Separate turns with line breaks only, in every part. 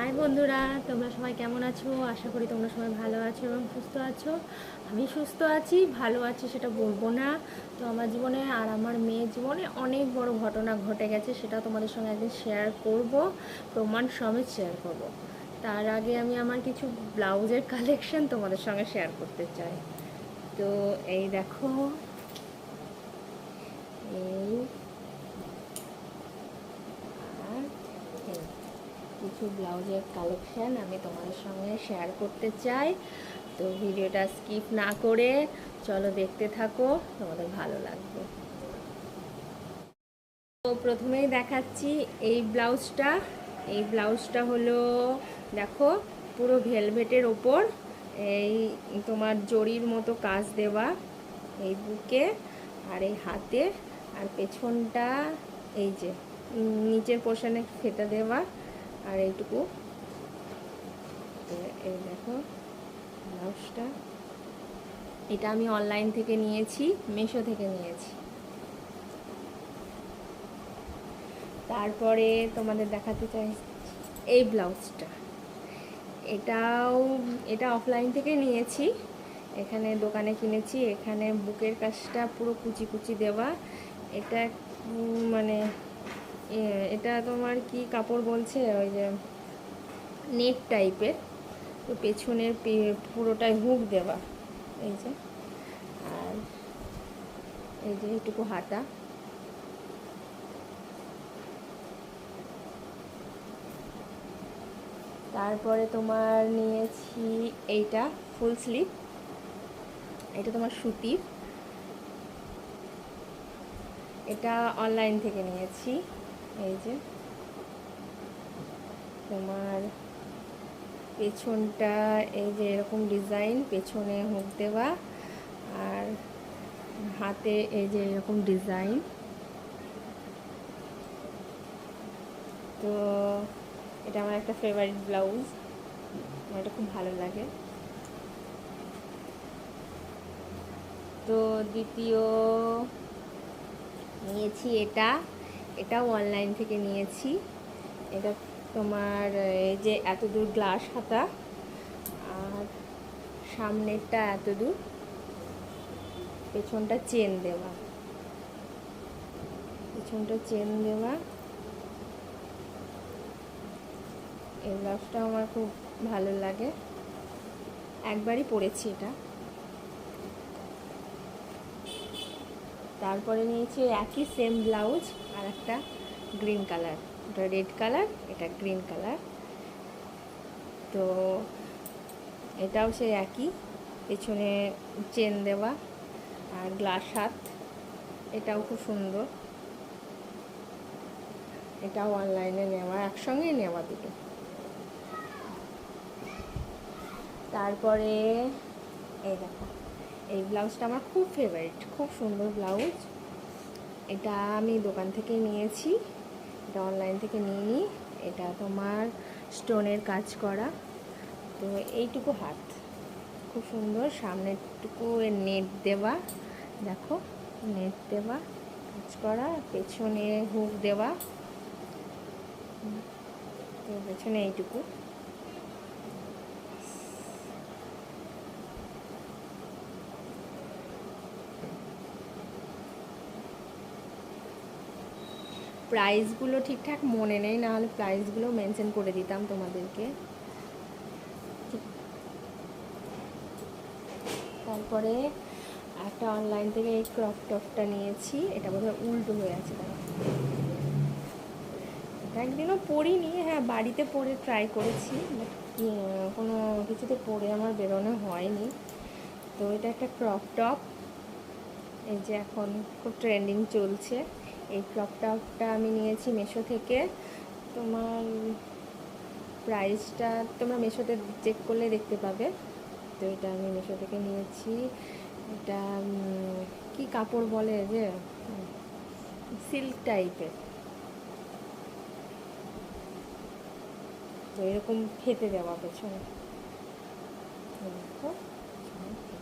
High বন্ধুরা, তোমরা সবাই কেমন আছো? আশা করি তোমরা সবাই ভালো আছো এবং সুস্থ আছো। আমি সুস্থ আছি, ভালো আছি সেটা বলব না। তো আমার জীবনে আর আমার মেয়ের জীবনে অনেক বড় ঘটনা ঘটে গেছে, সেটা তোমাদের সঙ্গে একদিন শেয়ার করব, প্রমাণ সমেত শেয়ার করব। তার আগে আমি আমার কিছু ব্লাউজের কালেকশন তোমাদের সঙ্গে শেয়ার করতে চাই। তো এই দেখো, এই আর এই কিছু ব্লাউজের কালেকশান আমি তোমাদের সঙ্গে শেয়ার করতে চাই। তো ভিডিওটা স্কিপ না করে চলো দেখতে থাকো, তোমাদের ভালো লাগবে। তো প্রথমেই দেখাচ্ছি এই ব্লাউজটা। এই ব্লাউজটা হলো, দেখো, পুরো ভেলভেটের ওপর এই তোমার জরির মতো কাজ দেওয়া এই বুকে আর এই হাতে। আর পেছনটা এই যে নিচের পোর্শনে ফেটা দেওয়া। আর এইটুকু। এই দেখো, ব্লাউজটা। এটা আমি অনলাইন থেকে নিয়েছি, মেশো থেকে নিয়েছি। তারপরে তোমাদের দেখাতে চাই এই ব্লাউজটা। এটাও, এটা অফলাইন থেকে নিয়েছি। এখানে দোকানে কিনেছি, এখানে বুকের কাজটা পুরো কুচি কুচি দেওয়া। এটা মানে এটা তোমার কি কাপড় বলছে? ওই যে নেট টাইপের। তো পেছনের পুরোটাই হুক দেওয়া। এই যে। আর এই যে এইটুকু হাতা। তারপরে তোমার নিয়েছি এইটা, ফুল স্লিভ এটা তোমার সুতির। এটা অনলাইন থেকে নিয়েছি। এই যে, তোমার পেছনটা, এই যে এরকম ডিজাইন পেছনে হুক দেওয়া আর হাতে এই যে এরকম ডিজাইন তো এটা আমার একটা ফেভারিট ব্লাউজ আমার এটা খুব ভালো লাগে। তো দ্বিতীয়, নিয়েছি এটা। এটাও অনলাইন থেকে নিয়েছি। এটা তোমার এই যে এত দূর গ্লাস হাতা, আর সামনেরটা এত দূর, পেছনটা চেন দেওয়া। পেছনটা চেন দেওয়া। এই ব্লাউজটা আমার খুব ভালো লাগে। একবারই পরেছি এটা। তারপরে নিয়েছি একই সেম ব্লাউজ আর একটা গ্রিন কালার। ওটা রেড কালার, এটা গ্রিন কালার। তো এটাও সেই একই। পেছনে চেন দেওয়া আর গ্লাস হাত, এটাও খুব সুন্দর। এটাও অনলাইনে নেওয়া, একসঙ্গেই নেওয়া দুটো। তারপরে এই দেখো, এই ব্লাউজটা আমার খুব ফেভারিট খুব সুন্দর ব্লাউজ। এটা আমি দোকান থেকে নিয়েছি। এটা অনলাইন থেকে নিইনি এটা তোমার স্টোনের কাজ করা। তো এইটুকু হাত। খুব সুন্দর। সামনেরটুকু নেট দেওয়া। দেখো, নেট দেওয়া, কাজ করা, পেছনে হুক দেওয়া। তো পেছনে এইটুকু। প্রাইসগুলো ঠিকঠাক মনে নেই না হলে প্রাইসগুলো মেনশন করে দিতাম তোমাদেরকে। তারপরে একটা অনলাইন থেকে এই ক্রপ টপটা নিয়েছি এটা বোধহয় উল্টো হয়ে আছে। একদিনও পরিনি হ্যাঁ বাড়িতে পরে ট্রাই করেছি উম, কোনো কিছুতে পরে আমার বেরোনো হয়নি। তো এটা একটা ক্রপ টপ এই যে এখন খুব ট্রেন্ডিং চলছে। এই ক্রপ টপটা আমি নিয়েছি মেশো থেকে। তোমার প্রাইসটা তোমরা মেশোতে চেক করলে দেখতে পাবে। তো এটা আমি মেশো থেকে নিয়েছি। এটা কি কাপড় বলে যে সিল্ক টাইপের। তো এরকম ফেটে দেওয়া পেছনে। দেখো, পেছনে ফেটে।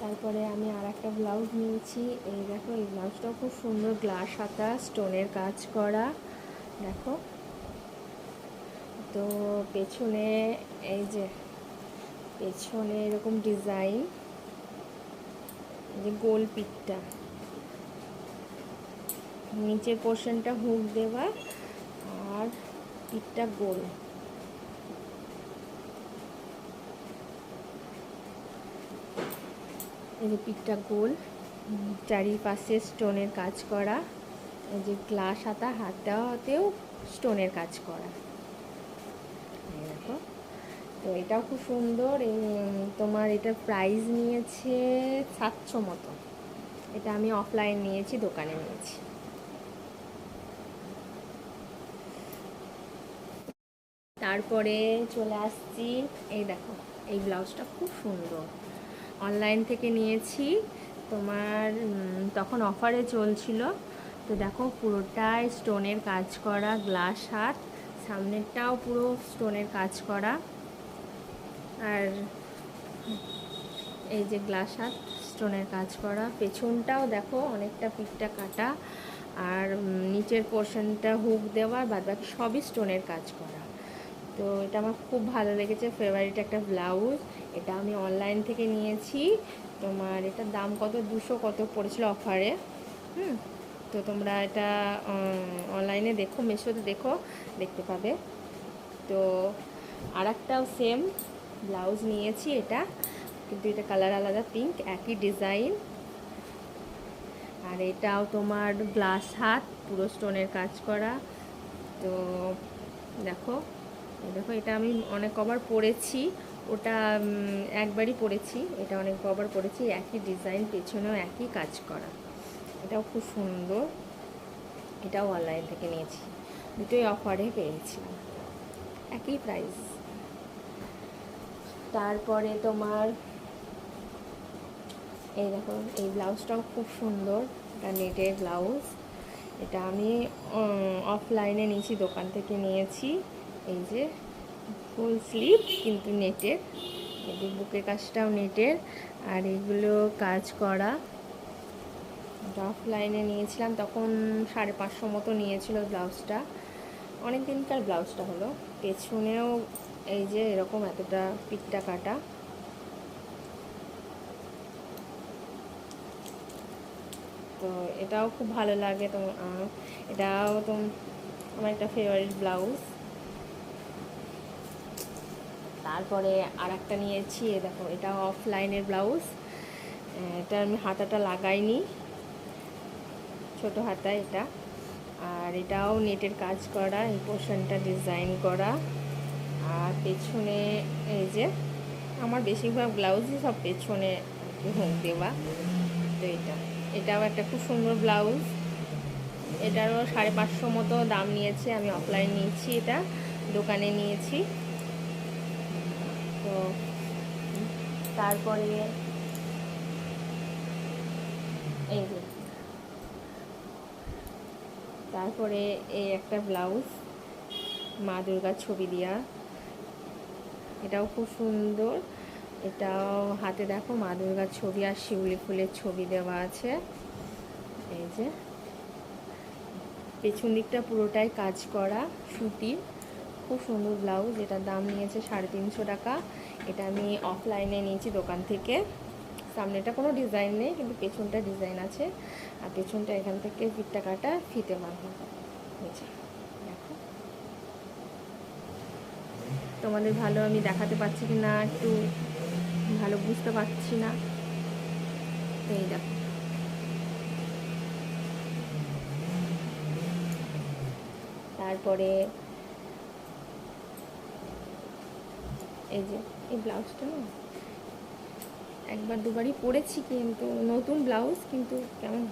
তারপরে আমি আর একটা ব্লাউজ নিয়েছি। এই দেখো, এই ব্লাউজটাও খুব সুন্দর গ্লাস হাতা, স্টোনের কাজ করা। দেখো। তো পেছনে এই যে, পেছনে এরকম ডিজাইন যে গোল পিঠটা। নিচের পোর্শনটা হুক দেওয়া আর পিঠটা গোল। এই যে পিঠটা গোল চারিপাশে স্টোনের কাজ করা, এই যে গ্লাস হাতা হাতাতেও স্টোনের কাজ করা। দেখো। তো এটাও খুব সুন্দর তোমার এটার প্রাইস নিয়েছে সাতশো মতো। এটা আমি অফলাইন নিয়েছি, দোকানে নিয়েছি। তারপরে চলে আসছি, এই দেখো, এই ব্লাউজটা খুব সুন্দর। অনলাইন থেকে নিয়েছি। তোমার তখন অফারে চলছিল। তো দেখো পুরোটাই স্টোনের কাজ করা গ্লাস হাত, সামনেরটাও পুরো স্টোনের কাজ করা। আর এই যে গ্লাস হাত স্টোনের কাজ করা। পেছনটাও দেখো অনেকটা পিঠটা কাটা আর নিচের পোর্শনটা হুক দেওয়া বাদ বাকি সবই স্টোনের কাজ করা। তো এটা আমার খুব ভালো লেগেছে। ফেভারিট একটা ব্লাউজ এটা আমি অনলাইন থেকে নিয়েছি। তোমার এটার দাম কত? দুশো কত পড়েছিল অফারে হুম? তো তোমরা এটা অনলাইনে দেখো মেশোতে দেখো, দেখতে পাবে। তো আর একটাও সেম ব্লাউজ নিয়েছি এটা, কিন্তু এটা কালার আলাদা পিঙ্ক একই ডিজাইন আর এটাও তোমার গ্লাস হাত, পুরো স্টোনের কাজ করা। তো দেখো দেখো, এটা আমি অনেক কবার পরেছি। ওটা একবারই পরেছি এটা অনেক কবার পরেছি একই ডিজাইন পেছনেও একই কাজ করা। এটাও খুব সুন্দর। এটাও অনলাইন থেকে নিয়েছি। দুটোই অফারে পেয়েছিলাম। একই প্রাইস তারপরে তোমার, এই দেখো, এই ব্লাউজটাও খুব সুন্দর। এটা নেটের ব্লাউজ এটা আমি অফলাইনে নিয়েছি, দোকান থেকে নিয়েছি। এই যে ফুল স্লিভ কিন্তু নেটের। এই যে বুকের কাজটাও নেটের, আর এগুলো কাজ করা। অফলাইনে নিয়েছিলাম, তখন সাড়ে পাঁচশো মতো নিয়েছিল ব্লাউজটা। অনেক দিনকার ব্লাউজটা হলো। পেছনেও এই যে এরকম এতটা পিঠটা কাটা। তো এটাও খুব ভালো লাগে তো এটাও তো আমার একটা ফেভারিট ব্লাউজ। তারপরে আর একটা নিয়েছি, এ দেখো, এটা অফলাইনের ব্লাউজ এটা আমি হাতাটা লাগাইনি, ছোট হাতা এটা। আর এটাও নেটের কাজ করা, এই পোর্শনটা ডিজাইন করা। আর পেছনে এই যে, আমার বেশিরভাগ ব্লাউজই সব পেছনে হুক দেওয়া। তো এটা, এটাও একটা খুব সুন্দর ব্লাউজ এটারও সাড়ে পাঁচশো মতো দাম নিয়েছে, আমি অফলাইন নিয়েছি এটা, দোকানে নিয়েছি। তারপরে এই যে, তারপরে এই একটা ব্লাউজ, মা দুর্গার ছবি দেওয়া এটাও খুব সুন্দর। এটাও হাতে দেখো, মা দুর্গার ছবি আর শিউলি ফুলের ছবি দেওয়া আছে। এই যে, পেছন দিকটা পুরোটাই কাজ করা সুতির। খুব সুন্দর ব্লাউজ, এটার দাম নিয়েছে সাড়ে তিনশো টাকা। এটা আমি অফলাইনে নিয়েছি দোকান থেকে। সামনেটা কোনো ডিজাইন নেই, কিন্তু পেছনটা ডিজাইন আছে। আর পেছনটা এখান থেকে ফিটটা কাটা, ফিতে বাঁধা। হয়েছে দেখো। তোমাদের ভালো আমি দেখাতে পারছি কি না, একটু ভালো বুঝতে পারছি না। এই দেখো। তারপরে এই যে, এই ব্লাউজটা না? একবার দুবারই পরেছি কিন্তু নতুন ব্লাউজ, কিন্তু কেমন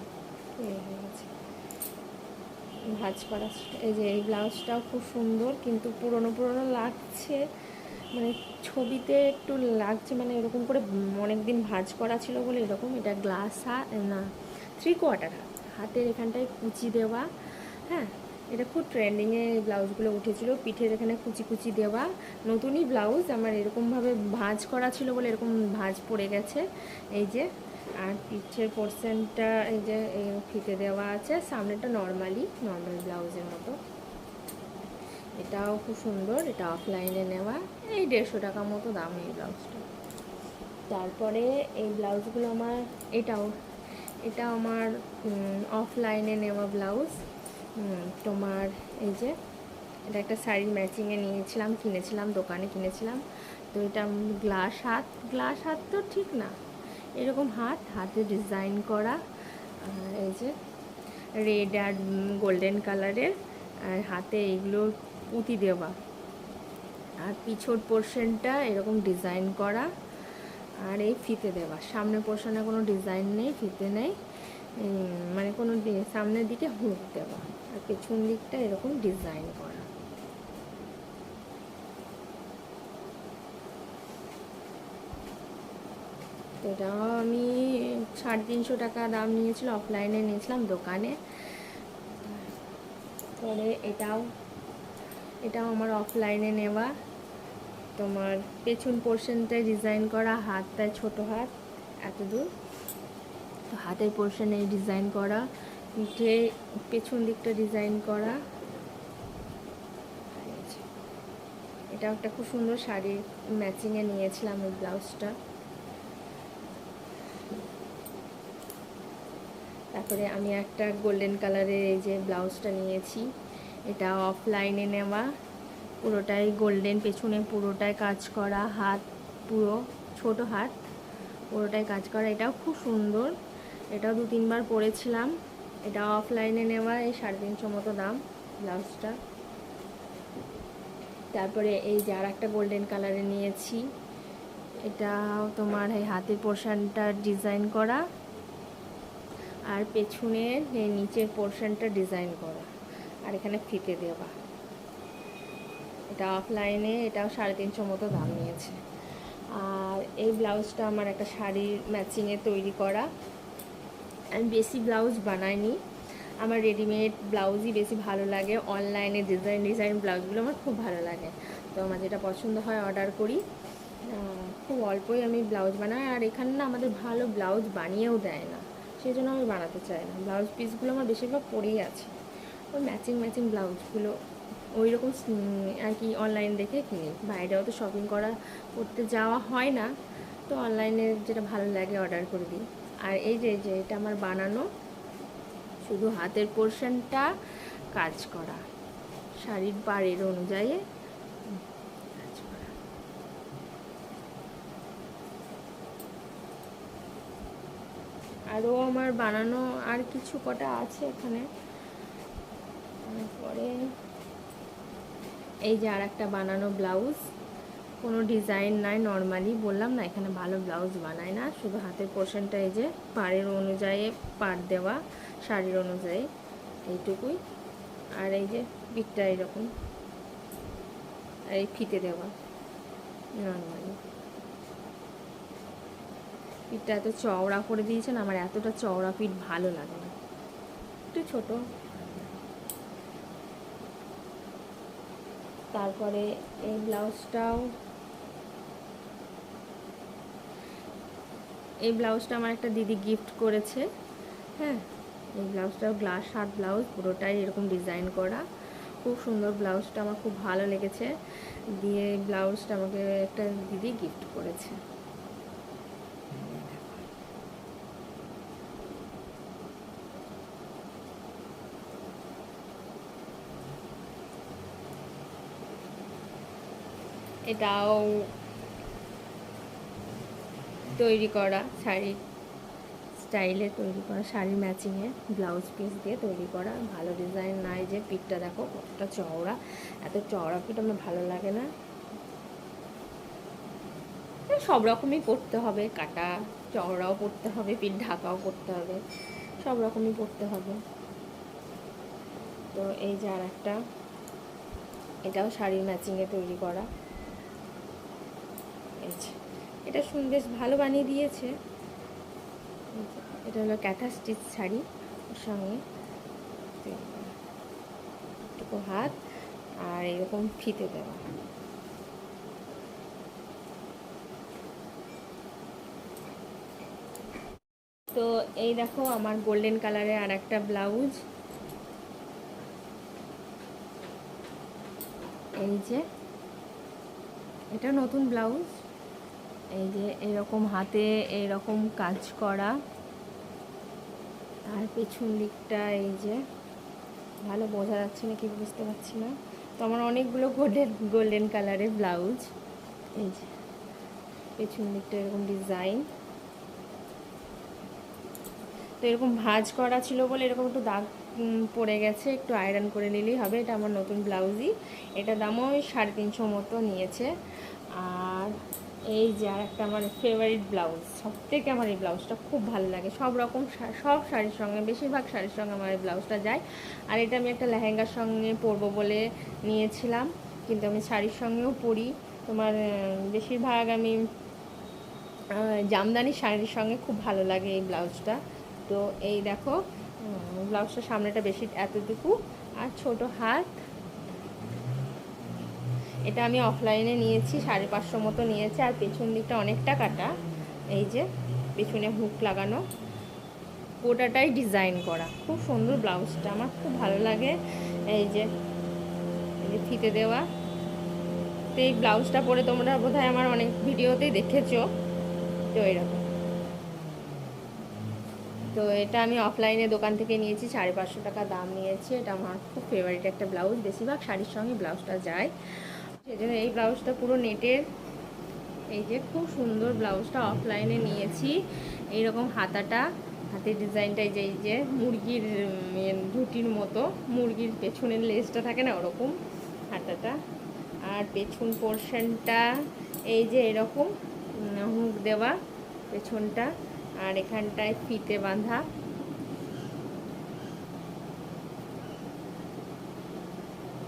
হয়ে গেছে। ভাজ করা, এই যে এই ব্লাউজটাও খুব সুন্দর, কিন্তু পুরনো পুরনো লাগছে। মানে ছবিতে একটু লাগছে মানে এরকম করে অনেক দিন ভাজ করা ছিল বলে এরকম, এটা গ্লাস হাত না থ্রি কোয়ার্টার হাত হাতের এখানটায় কুচি দেওয়া হ্যাঁ? এটা খুব ট্রেন্ডিংয়ে এই ব্লাউজগুলো উঠেছিল। পিঠের এখানে কুচি কুচি দেওয়া। নতুনই ব্লাউজ আমার এরকমভাবে ভাঁজ করা ছিল বলে এরকম ভাঁজ পড়ে গেছে। এই যে, আর পিঠের পোর্শনটা এই যে ফিতে দেওয়া আছে। সামনেটা নর্মালি নর্মাল ব্লাউজের মতো। এটাও খুব সুন্দর, এটা অফলাইনে নেওয়া। এই দেড়শো টাকা মতো দাম এই ব্লাউজটা তারপরে এই ব্লাউজগুলো আমার, এটাও, এটা আমার অফলাইনে নেওয়া ব্লাউজ তোমার এই যে, এটা একটা শাড়ি ম্যাচিংয়ে নিয়েছিলাম, কিনেছিলাম, দোকানে কিনেছিলাম। তো এটা গ্লাস হাত গ্লাস হাত তো ঠিক না। এরকম হাত, হাতে ডিজাইন করা এই যে রেড আর গোল্ডেন কালারের আর হাতে এইগুলো পুঁতি দেওয়া। আর পিছর পোর্শনটা এরকম ডিজাইন করা, আর এই ফিতে দেওয়া। সামনে পোর্শনে কোনো ডিজাইন নেই, ফিতে নেই মানে কোনো সামনের দিকে হুক দেওয়া। আর পেছন দিকটা এরকম ডিজাইন করা। তো এটাও আমি সাড়ে তিনশো টাকা দাম নিয়েছিল অফলাইনে নিয়েছিলাম দোকানে। পরে এটাও এটাও আমার অফলাইনে নেওয়া। তোমার পেছন পোর্শনটায় ডিজাইন করা, হাতটায় ছোট হাত, এত দূর। তো হাতের পোর্শনে ডিজাইন করা। পিঠে পেছন দিকটা ডিজাইন করা। এটা একটা খুব সুন্দর শাড়ির ম্যাচিংয়ে নিয়েছিলাম ওই ব্লাউজটা। তারপরে আমি একটা গোল্ডেন কালারের এই যে ব্লাউজটা নিয়েছি। এটা অফলাইনে নেওয়া। পুরোটাই গোল্ডেন পেছনে পুরোটাই কাজ করা, হাত পুরো ছোট হাত, পুরোটাই কাজ করা। এটাও খুব সুন্দর। এটাও দু তিনবার পরেছিলাম। এটা অফলাইনে নেওয়া, এই সাড়ে তিনশো মতো দাম, ব্লাউজটা। তারপরে এই যে আর একটা গোল্ডেন কালারে নিয়েছি। এটাও তোমার এই হাতের পোর্শনটা ডিজাইন করা আর পেছনের এই নিচের পোর্শনটা ডিজাইন করা আর এখানে ফিতে দেওয়া। এটা অফলাইনে এটাও সাড়ে তিনশো মতো দাম নিয়েছে। আর এই ব্লাউজটা আমার একটা শাড়ির ম্যাচিংয়ে তৈরি করা। আমি বেশি ব্লাউজ বানাইনি আমার রেডিমেড ব্লাউজই বেশি ভালো লাগে। অনলাইনে ডিজাইন ডিজাইন ব্লাউজগুলো আমার খুব ভালো লাগে। তো আমার যেটা পছন্দ হয় অর্ডার করি। খুব অল্পই আমি ব্লাউজ বানাই, আর এখানে না আমাদের ভালো ব্লাউজ বানিয়েও দেয় না। সেই জন্য আমি বানাতে চাই না। ব্লাউজ পিসগুলো আমার বেশিরভাগ পরেই আছে। ওই ম্যাচিং ম্যাচিং ব্লাউজগুলো ওই রকম আর কি অনলাইন দেখে কিনি। বাইরেও তো শপিং করা, করতে যাওয়া হয় না। তো অনলাইনে যেটা ভালো লাগে অর্ডার করে দিই। আর এই যে যে, এটা আমার বানানো। শুধু হাতের পোর্শনটা কাজ করা। শাড়ির বাড়ির অনুযায়ী আরও আমার বানানো আর কিছু কটা আছে এখানে। তারপরে এই যে আর একটা বানানো ব্লাউজ। কোনো ডিজাইন নাই নর্মালি বললাম না, এখানে ভালো ব্লাউজ বানায় না, শুধু হাতের পোর্শনটা এই যে পাড়ের অনুযায়ী পাড় দেওয়া, শাড়ির অনুযায়ী, এইটুকুই। আর এই যে পিঠটা এরকম আর এই ফিতে দেওয়া নর্মালি পিঠটা এত চওড়া করে দিয়েছেন, আমার এতটা চওড়া পিঠ ভালো লাগে না। একটু ছোটো। তারপরে এই ব্লাউজটাও এই ব্লাউজটা আমার একটা দিদি গিফট করেছে হ্যাঁ? এই ব্লাউজটাও গ্লাস হাত ব্লাউজ, পুরোটাই এরকম ডিজাইন করা। খুব সুন্দর ব্লাউজটা, আমার খুব ভালো লেগেছে। দিয়ে ব্লাউজটা আমাকে একটা দিদি গিফট করেছে। এটাও তৈরি করা শাড়ি স্টাইলে তৈরি করা শাড়ি ম্যাচিংয়ে ব্লাউজ পিস দিয়ে তৈরি করা, ভালো ডিজাইন নাই যে পিঠটা দেখো কতটা চওড়া, এত চওড়া পিঠ আমার ভালো লাগে না। সব রকমই পরতে হবে, কাটা চওড়াও পরতে হবে, পিঠ ঢাকাও করতে হবে, সব রকমই পরতে হবে। তো এই যে আর একটা, এটাও শাড়ি ম্যাচিংয়ে তৈরি করা। এটা শুন, বেশ ভালো বানিয়ে দিয়েছে। এটা হলো ক্যাথা স্টিচ শাড়ি ওর সঙ্গে। দেখো হাত আর এরকম ফিতে দেওয়া। তো এই দেখো আমার গোল্ডেন কালারের আর একটা ব্লাউজ। এই যে, এটা নতুন ব্লাউজ। এই যে এরকম হাতে এরকম কাজ করা। আর পেছন দিকটা এই যে, ভালো বোঝা যাচ্ছে না কি বুঝতে পারছি না। তো আমার অনেকগুলো গোল্ডেন গোল্ডেন কালারের ব্লাউজ। এই যে, পেছন দিকটা এরকম ডিজাইন তো এরকম ভাঁজ করা ছিল বলে এরকম একটু দাগ পড়ে গেছে, একটু আয়রন করে নিলেই হবে। এটা আমার নতুন ব্লাউজই। এটা দামও সাড়ে তিনশো মতো নিয়েছে। আর এই যে আর একটা আমার ফেভারিট ব্লাউজ সব থেকে আমার এই ব্লাউজটা খুব ভালো লাগে। সব রকম সব শাড়ির সঙ্গে, বেশিরভাগ শাড়ির সঙ্গে আমার এই ব্লাউজটা যায়। আর এটা আমি একটা লেহেঙ্গার সঙ্গে পরবো বলে নিয়েছিলাম, কিন্তু আমি শাড়ির সঙ্গেও পরি। তোমার বেশিরভাগ আমি জামদানি শাড়ির সঙ্গে খুব ভালো লাগে এই ব্লাউজটা তো এই দেখো ব্লাউজটা সামনেটা বেশি, এতটুকু। আর ছোট হাত এটা আমি অফলাইনে নিয়েছি, সাড়ে পাঁচশো মতো নিয়েছে, আর পেছন দিকটা অনেকটা কাটা। এই যে, পেছনে হুক লাগানো। গোটাটাই ডিজাইন করা। খুব সুন্দর ব্লাউজটা, আমার খুব ভালো লাগে। এই যে এই যে ফিতে দেওয়া। তো এই ব্লাউজটা পরে তোমরা বোধহয় আমার অনেক ভিডিওতেই দেখেছ। তো এরকম। তো এটা আমি অফলাইনে দোকান থেকে নিয়েছি, সাড়ে পাঁচশো টাকা দাম নিয়েছি। এটা আমার খুব ফেভারিট একটা ব্লাউজ। বেশিরভাগ শাড়ির সঙ্গে ব্লাউজটা যায়। সেই জন্য এই ব্লাউজটা পুরো নেটের এই যে খুব সুন্দর ব্লাউজটা অফলাইনে নিয়েছি। এইরকম হাতাটা, হাতের ডিজাইনটা যে, এই যে মুরগির ধুটির মতো, মুরগির পেছনের লেজটা থাকে না ওরকম হাতাটা। আর পেছন পোর্শনটা এই যে এরকম হুক দেওয়া পেছনটা। আর এখানটায় ফিতে বাঁধা।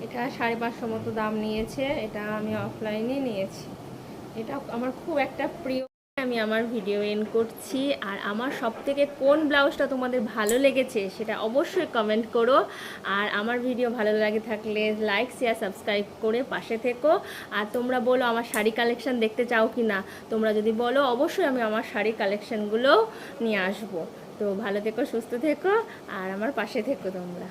এটা সাড়ে পাঁচশো মতো দাম নিয়েছে, এটা আমি অফলাইনে নিয়েছি। এটা আমার খুব একটা প্রিয়, আমি আমার ভিডিও এন্ড করছি। আর আমার সব থেকে কোন ব্লাউজটা তোমাদের ভালো লেগেছে সেটা অবশ্যই কমেন্ট করো। আর আমার ভিডিও ভালো লাগে থাকলে লাইক শেয়ার সাবস্ক্রাইব করে পাশে থেকো। আর তোমরা বলো আমার শাড়ি কালেকশান দেখতে চাও কি না তোমরা যদি বলো অবশ্যই আমি আমার শাড়ি কালেকশনগুলো নিয়ে আসব। তো ভালো থেকো, সুস্থ থেকো, আর আমার পাশে থেকো তোমরা।